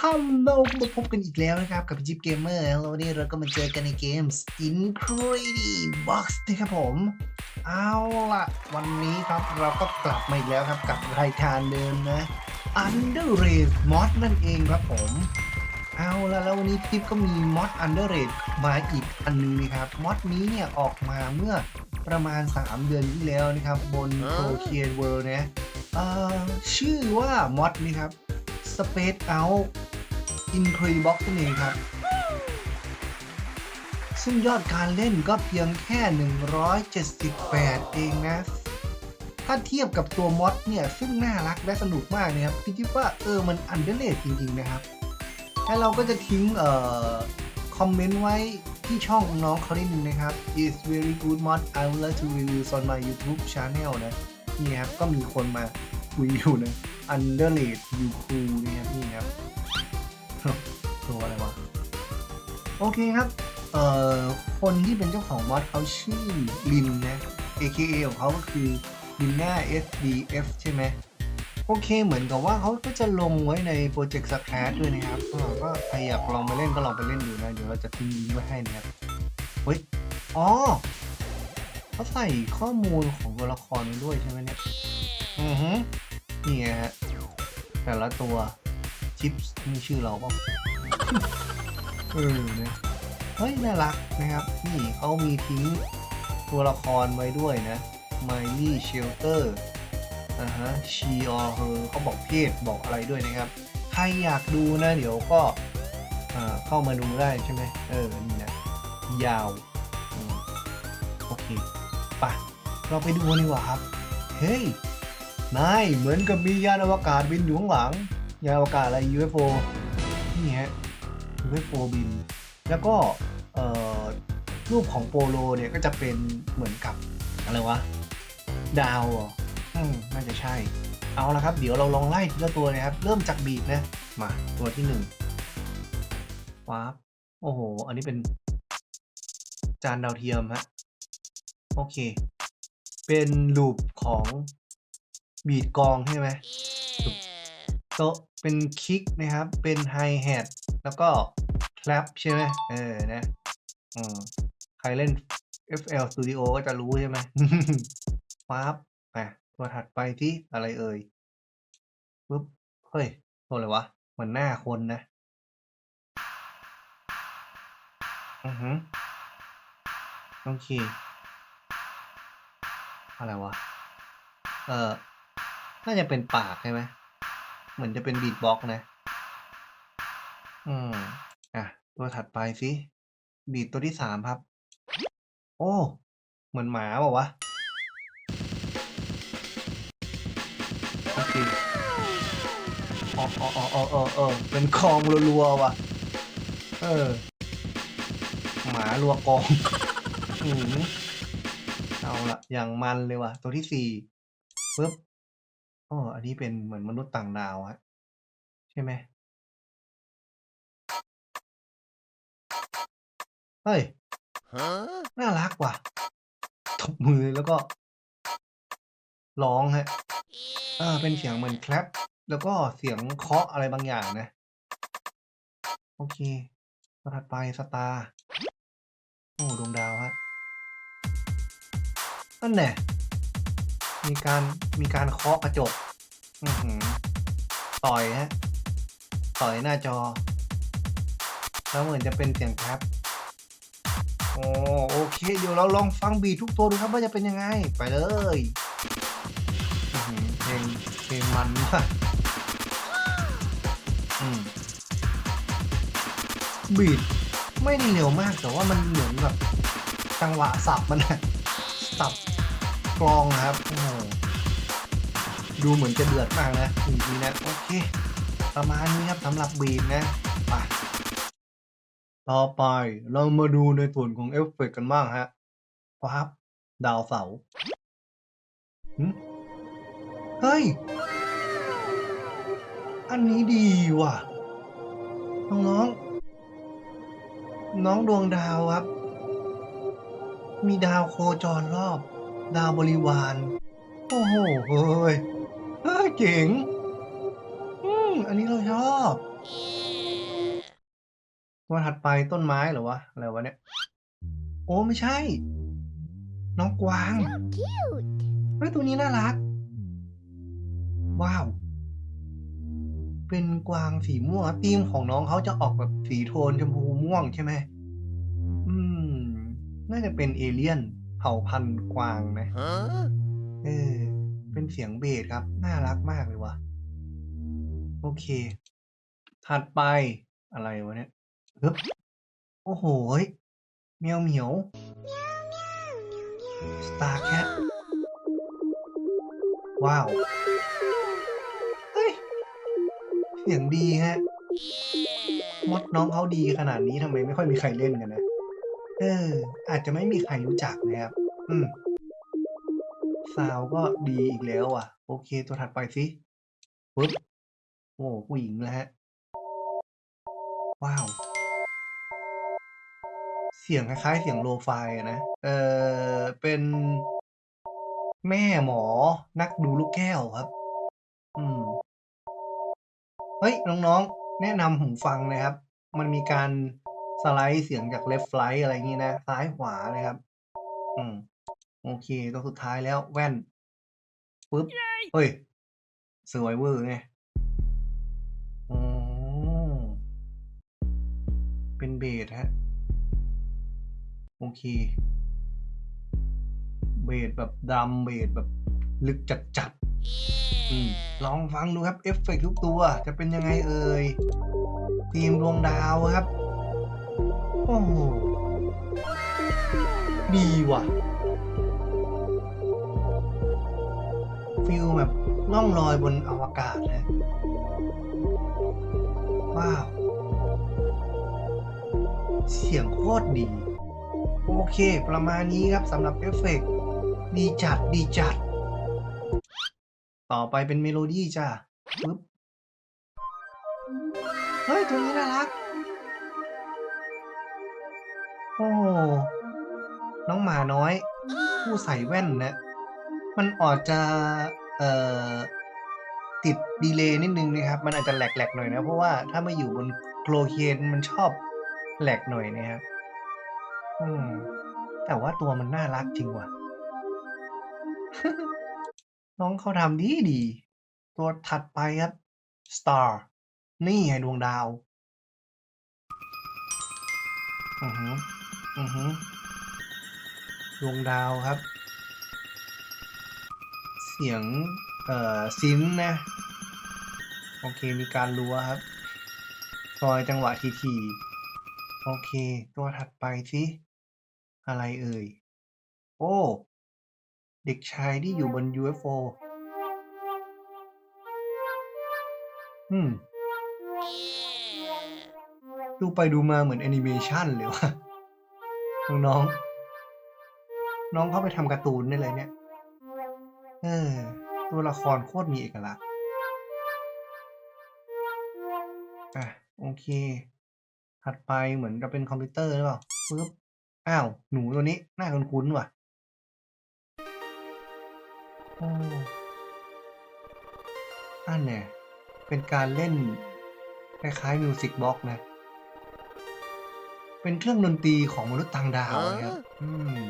ฮัลโหลมาพบกันอีกแล้วนะครับ กับจิ๊บเกมเมอร์แล้ววันนี้เราก็มาเจอกันในเกม Incredible Box นะครับผม เอาล่ะ วันนี้ครับเราก็กลับมาอีกแล้วครับกับรายการเดิมนะ Under Raid Mod นั่นเองครับผม เอาละแล้ววันนี้ทิปก็มีมอด Under Raid มาอีกอันนึงนะครับมอดนี้เนี่ยออกมาเมื่อประมาณ 3 เดือนที่แล้วนะครับ บน p r o c r e a t e World นะเอ่อชื่อว่ามอดนี่ครับ Space Out Incredibox นั่นเองครับ ซึ่งยอดการเล่นก็เพียงแค่ 178 เองนะ ถ้าเทียบกับตัวมอดเนี่ย ซึ่งน่ารักและสนุกมากนะครับพี่คิดว่าเออมันอันเดอร์เลดจริง ๆ นะครับ แล้วเราก็จะทิ้งเอ่อคอมเมนต์ไว้ที่ช่องน้องเขาด้นึงนะครับ is very good mod I would like to review on my YouTube channel นะนี่ครับก็มีคนมาคุยอยู่นะ underrated you cool นี่ครับนี่ครับ ตัวอะไรวะ โอเคครับ เอ่อ คนที่เป็นเจ้าของมอดเขาชื่อลินนะ AKA ของเขาก็คือลินน่า SDF ใช่ไหมโอเคเหมือนกับว่าเขาก็จะลงไว้ในโปรเจกต์สแครด้วยนะครับก็ใครอยากลองไปเล่นก็ลองไปเล่นดูนะ เดี๋ยวเราจะทิ้งลิงก์ไว้ให้นะครับเฮ้ยอ๋อเขาใส่ข้อมูลของตัวละครไว้ด้วยใช่ไหมเนี่ย อือฮึนี่ฮะ แต่ละตัว ชิปนี่ชื่อเราเปล่าเออนะเฮ้ย น่ารักนะครับนี่เขามีทิ้งตัวละครไว้ด้วยนะ Miley Shelter อ่าฮะ she or her เขาบอกเพศบอกอะไรด้วยนะครับ ใครอยากดูนะ เดี๋ยวก็อ่าเข้ามาดูได้ใช่ไหมเออ นี่นะ ยาวอืมโอเคไปะเราไปดูกันดีกว่าครับ เฮ้ย นาย เหมือนกับมียานอวกาศบินอยู่ข้างหลัง ยานอวกาศอะไร UFO นี่ฮะ UFO บิน แล้วก็รูปของโปโลเนี่ยก็จะเป็นเหมือนกับอะไรวะ ดาวอืมน่าจะใช่ เอาละครับ เดี๋ยวเราลองไล่ทีละตัวนะครับ เริ่มจากบีดนะ มา ตัวที่หนึ่งว้าบโอ้โห อันนี้เป็น จานดาวเทียมฮะ โอเค เป็นลูปของบีดกองใช่ไหม โตเป็นคิกนะครับ เป็นไฮแฮทแล้วก็แคลปใช่ไหมเออนะอืมใครเล่น FL Studio ก็จะรู้ใช่ไหมปั๊บอะตัวถัดไปที่อะไรเอ่ยปุ๊บเฮ้ยตัวอะไรวะเหมือนหน้าคนนะ อือฮึโอเค อะไรวะ เออน่าจะเป็นปากใช่ไหม เหมือนจะเป็นบีทบ็อกนะ อืม อะ ตัวถัดไปสิ บีทตัวที่สามครับ โอ้ เหมือนหมาเปล่าวะโอเคอ๋ออ๋ออ๋ออ๋ออ๋อเออเป็นกองรัวๆว่ะ เออ หมารัวกองอืมเอาละอย่างมันเลยว่ะ ตัวที่สี่ปึ๊บ อ๋ออันนี้เป็นเหมือนมนุษย์ต่างดาวฮะใช่ไหมเฮ้ยน่ารักว่ะตบมือแล้วก็ร้องฮะเออเป็นเสียงเหมือนแคลปแล้วก็เสียงเคาะอะไรบางอย่างนะ โอเคตัวถัดไปสตาร์โอ้ดวงดาวฮะนั่นแน่ มีการมีการเคาะกระจกอือหือต่อยฮะต่อยหน้าจอ แล้วเหมือนจะเป็นเสียงแคปโอ้โอเค เดี๋ยวเราลองฟังบีททุกตัวดูครับว่าจะเป็นยังไง ไปเลยอื้อหือเพลงเพลงมันมากอืมบีทไม่ได้เร็วมากแต่ว่ามันเหมือนแบบจังหวะสับมันนะสับ กลองครับดูเหมือนจะเดือดมากนะบีนี้นะโอเค ประมาณนี้ครับสำหรับบีทนะไปต่อไปเรามาดูในส่วนของเอฟเฟกต์กันบ้างฮะปั๊บดาวเสาเฮ้ย อันนี้ดีว่ะ น้องๆ น้องดวงดาวครับ มีดาวโคจรรอบ ดาวบริวาร โอ้โห เฮ้ย เฮ้ยเจ๋ง อืม อันนี้เราชอบตัวถัดไปต้นไม้เหรอวะ อะไรวะเนี่ย โอ้ไม่ใช่ น้องกวางเฮ้ยตัวนี้น่ารัก ว้าว เป็นกวางสีม่วงธีมของน้องเขาจะออกแบบสีโทนชมพูม่วงใช่ไหม อืม น่าจะเป็นเอเลี่ยน เผ่าพันธุ์กวางนะ Huh? เออเป็นเสียงเบสครับ น่ารักมากเลยว่ะ โอเค ถัดไปอะไรวะเนี่ยฮึบโอ้โหยแมวเหมียวสตาร์แคทว้าว เฮ้ย เสียงดีฮะมดน้องเขาดีขนาดนี้ทำไมไม่ค่อยมีใครเล่นกันนะ เออ อาจจะไม่มีใครรู้จักนะครับ อืมซาวก็ดีอีกแล้วอะ โอเค ตัวถัดไปสิปึ๊บโอ้ผู้หญิงแล้วฮะ ว้าว เสียงคล้ายๆ เสียงโลไฟอะนะ เออเป็น แม่หมอนักดูลูกแก้วครับ อืม เฮ้ย น้องๆ แนะนำหูฟังนะครับ มันมีการ สไลด์เสียงจาก left right อะไรอย่างนี้นะซ้ายขวานะครับ อืม โอเคตัวสุดท้ายแล้วแว่นปึ๊บเฮ้ยสวยเวอร์ไงอ๋อเป็นเบสฮะ โอเค เบสแบบดรัมเบสแบบลึกจัดจัดๆอืมลองฟังดูครับ เอฟเฟกต์ทุกตัวจะเป็นยังไงเอ่ยทีมดวงดาวครับ โอ้โหดีว่ะฟิลแบบล่องลอยบนอวกาศนะว้าว เสียงโคตรดี โอเค ประมาณนี้ครับสำหรับเอฟเฟกต์ดีจัดดีจัด ต่อไปเป็นเมโลดี้จ้าปึ๊บ เฮ้ย ตัวนี้น่ารัก โอ้น้องหมาน้อย ผู้ใส่แว่นนะ มันอาจจะ เอ่อ ติดดีเลย์นิดนึงนะครับ มันอาจจะแหลกๆหน่อยนะ เพราะว่าถ้ามาอยู่บนโคลเคนมันชอบแหลกหน่อยนะครับอืม แต่ว่าตัวมันน่ารักจริงว่ะ น้องเขาทำดีดี ตัวถัดไปครับ Star นี่ไงดวงดาว อือฮึ อือฮึดวงดาวครับ เสียง เอ่อซินนะ โอเค มีการรัวครับ ซอยจังหวะทีๆโอเค ตัวถัดไปสิอะไรเอ่ย โอ้ เด็กชายที่อยู่บน UFO อืม ดูไปดูมาเหมือนแอนิเมชันเลยว่ะ น้องๆน้องเข้าไปทำการ์ตูนได้เลยเนี่ย เออ ตัวละครโคตรมีเอกลักษณ์ อะ โอเค ถัดไปเหมือนจะเป็นคอมพิวเตอร์หรือเปล่าปึ๊บ อ้าว หนูตัวนี้หน้าคุ้นๆว่ะอันเนี่ย เป็นการเล่น คล้ายๆมิวสิกบ็อกนะ เป็นเครื่องดนตรีของมนุษย์ต่างดาวนะครับอืม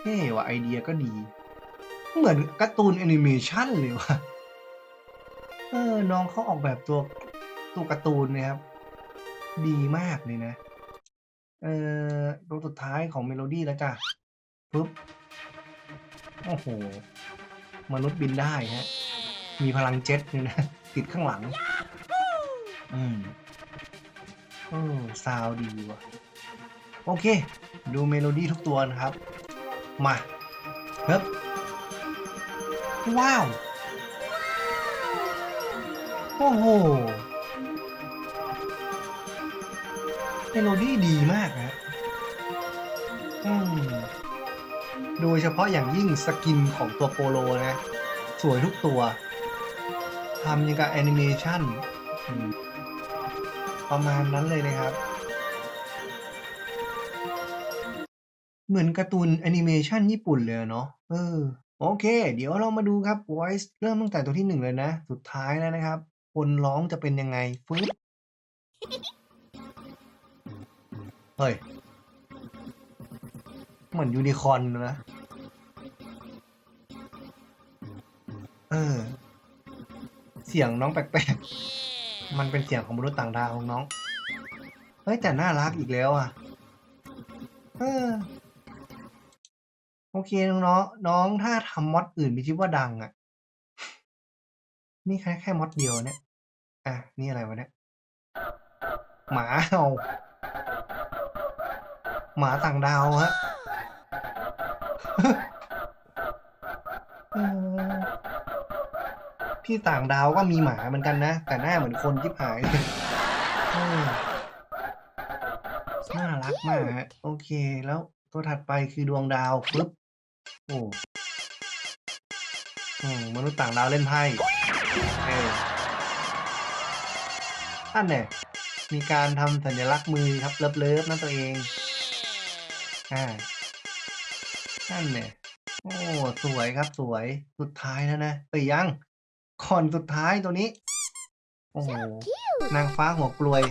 เท่ว่ะไอเดียก็ดี เหมือนการ์ตูนแอนิเมชันเลยว่ะ เออ น้องเขาออกแบบตัวตัวการ์ตูนนะครับ ดีมากเลยนะ เออตัวสุดท้ายของเมโลดี้แล้วจ้ะปุ๊บ โอ้โห มนุษย์บินได้ฮะ มีพลังเจ็ตเนี่ยนะ ติดข้างหลัง อืมเออซาวดีว่ะ โอเค ดูเมโลดี้ทุกตัวนะครับ มาเฮ้บว้าว โอ้โห เมโลดี้ดีมากนะอืมโดยเฉพาะอย่างยิ่งสกินของตัวโปโลนะ สวยทุกตัวทำยังกับแอนิเมชันอืม ประมาณนั้นเลยนะครับ เหมือนการ์ตูนแอนิเมชันญี่ปุ่นเลยเนาะเออโอเค เดี๋ยวเรามาดูครับ Voice เริ่มตั้งแต่ตัวที่หนึ่งเลยนะ สุดท้ายแล้วนะครับ คนร้องจะเป็นยังไงฟึ๊บเฮ้ย เหมือนยูนิคอร์นนะ เออ เสียงน้องแปลกๆ มันเป็นเสียงของมนุษย์ต่างดาวของน้อง เฮ้ยแต่น่ารักอีกแล้วอะ เออ โอเคน้องๆน้องถ้าทำมอดอื่นพี่คิดว่าดังอะ นี่แค่แค่มอดเดียวเนี่ย อะ นี่อะไรวะเนี่ย หมาเห่าหมาต่างดาวฮะ เออพี่ต่างดาวก็มีหมาเหมือนกันนะ แต่หน้าเหมือนคนที่หายน่ารักมากฮะ โอเค แล้วตัวถัดไปคือดวงดาวปึ๊บโอ้อมนุษย์ต่างดาวเล่นไพ่เออท่านเนี่ยมีการทำสัญลักษณ์มือครับเลิฟๆนั่นตัวเอง อ่านั่นเนี่ยโอ้ สวยครับสวย สุดท้ายแล้วนะเอ้ยยัง คอนสุดท้ายตัวนี้ โอ้โห นางฟ้าหัวกลวย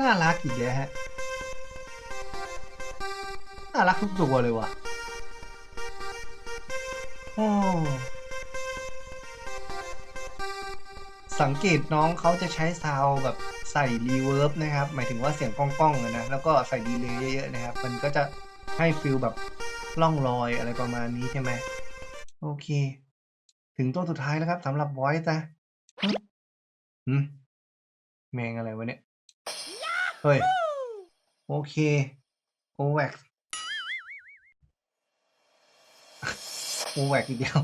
น่ารักอีกแล้วฮะ น่ารักทุกตัวเลยว่ะ โอ้ สังเกตน้องเขาจะใช้ซาวด์แบบใส่รีเวิร์บนะครับ หมายถึงว่าเสียงก้องๆอะนะ แล้วก็ใส่ดีเลย์เยอะๆนะครับ มันก็จะให้ฟิลแบบล่องลอยอะไรประมาณนี้ใช่ไหม โอเค ถึงตัวสุดท้ายแล้วครับสำหรับ voice นะฮึหืมแมงอะไรวะเนี่ย เฮ้ย โอเค โอแว็กโอแว็กอีกเดียว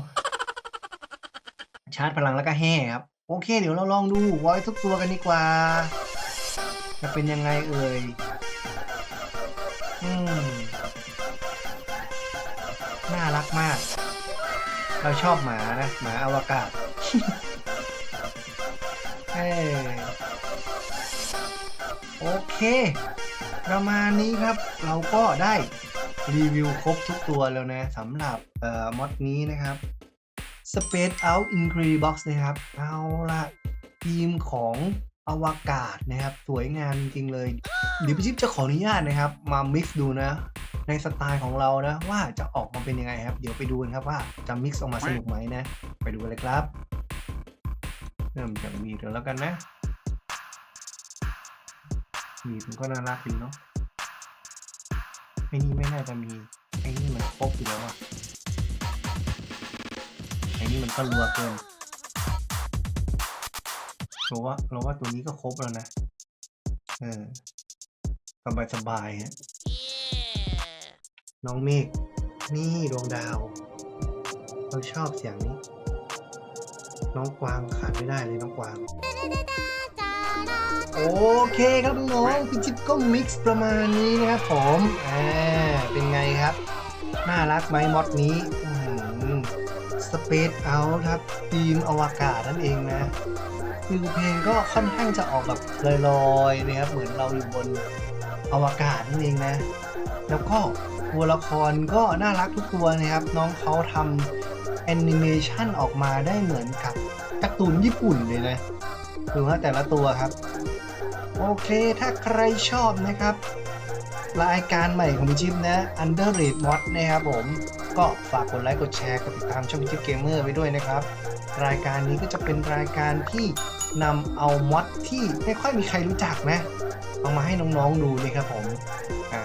ชาร์จพลังแล้วก็แห่ครับ โอเค เดี๋ยวเราลองดู voice ทุกตัวกันดีกว่า จะเป็นยังไงเอ่ย อืม น่ารักมาก เราชอบหมานะ หมาอวกาศเอ้ยโอเค ประมาณนี้ครับเราก็ได้รีวิวครบทุกตัวแล้วนะสำหรับเอ่อมอดนี้นะครับ Space Out Incredibox นะครับ เอาละทีมของอวกาศนะครับ สวยงามจริงๆเลย เดี๋ยวพี่จิ๊บจะขออนุญาตนะครับ มา mix ดูนะ ในสไตล์ของเรานะ ว่าจะออกมาเป็นยังไงครับ เดี๋ยวไปดูกันครับว่าจะ mix ออกมาสนุกไหมนะ ไปดูเลยครับ เริ่มจากมีดแล้วกันนะมีดมันก็น่ารักดีเนาะไอ้นี่ไม่น่าจะมีไอ้นี่มันครบอยู่แล้วอะไอ้นี่มันก็รัวเกินเราว่าเราว่าตัวนี้ก็ครบแล้วนะ เออสบายสบายฮะ น้องเมฆนี่ดวงดาว เราชอบเสียงนี้ น้องกวางขาดไม่ได้เลยน้องกวาง โอเคครับน้องๆพี่จิ๊บก็มิกซ์ประมาณนี้นะครับผมอ่าเป็นไงครับ น่ารักไหมมอดนี้สเปซเอาครับทีมอวกาศนั่นเองนะคือเพลงก็ค่อนข้างจะออกแบบลอยๆนะครับเหมือนเราอยู่บนอวกาศนั่นเองนะ แล้วก็ ตัวละครก็น่ารักทุกตัวนะครับ น้องเขาทำแอนิเมชันออกมาได้เหมือนกับการ์ตูนญี่ปุ่นเลยนะดูว่าแต่ละตัวครับ โอเคถ้าใครชอบนะครับ รายการใหม่ของพี่จิ๊บนะ Under r a t e Mod นะครับผมก็ฝากกดไลค์กดแชร์กดติดตามช่องจิ๊บเกมเมอร์ไว้ด้วยนะครับ รายการนี้ก็จะเป็นรายการที่นำเอามอดที่ไม่ค่อยมีใครรู้จักนะ เอามาให้น้องๆดูนี่ครับผมอ่า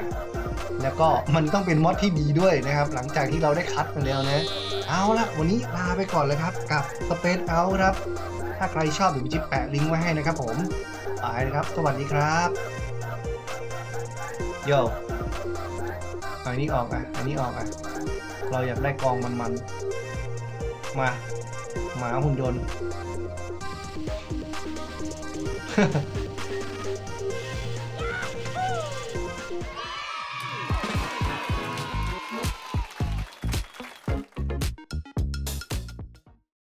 แล้วก็มันต้องเป็นมอดที่ดีด้วยนะครับ หลังจากที่เราได้คัดมาแล้วนะ เอาละวันนี้ลาไปก่อนเลยครับกับ Space Out ครับ ถ้าใครชอบเดี๋ยวจิ๊บแปะลิงก์ไว้ให้นะครับผมไปนะครับ สวัสดีครับโยอาอันนี้ออกอะ อันนี้ออกอะ เราอยากได้กองมันๆ มาหมาหุ่นยนต์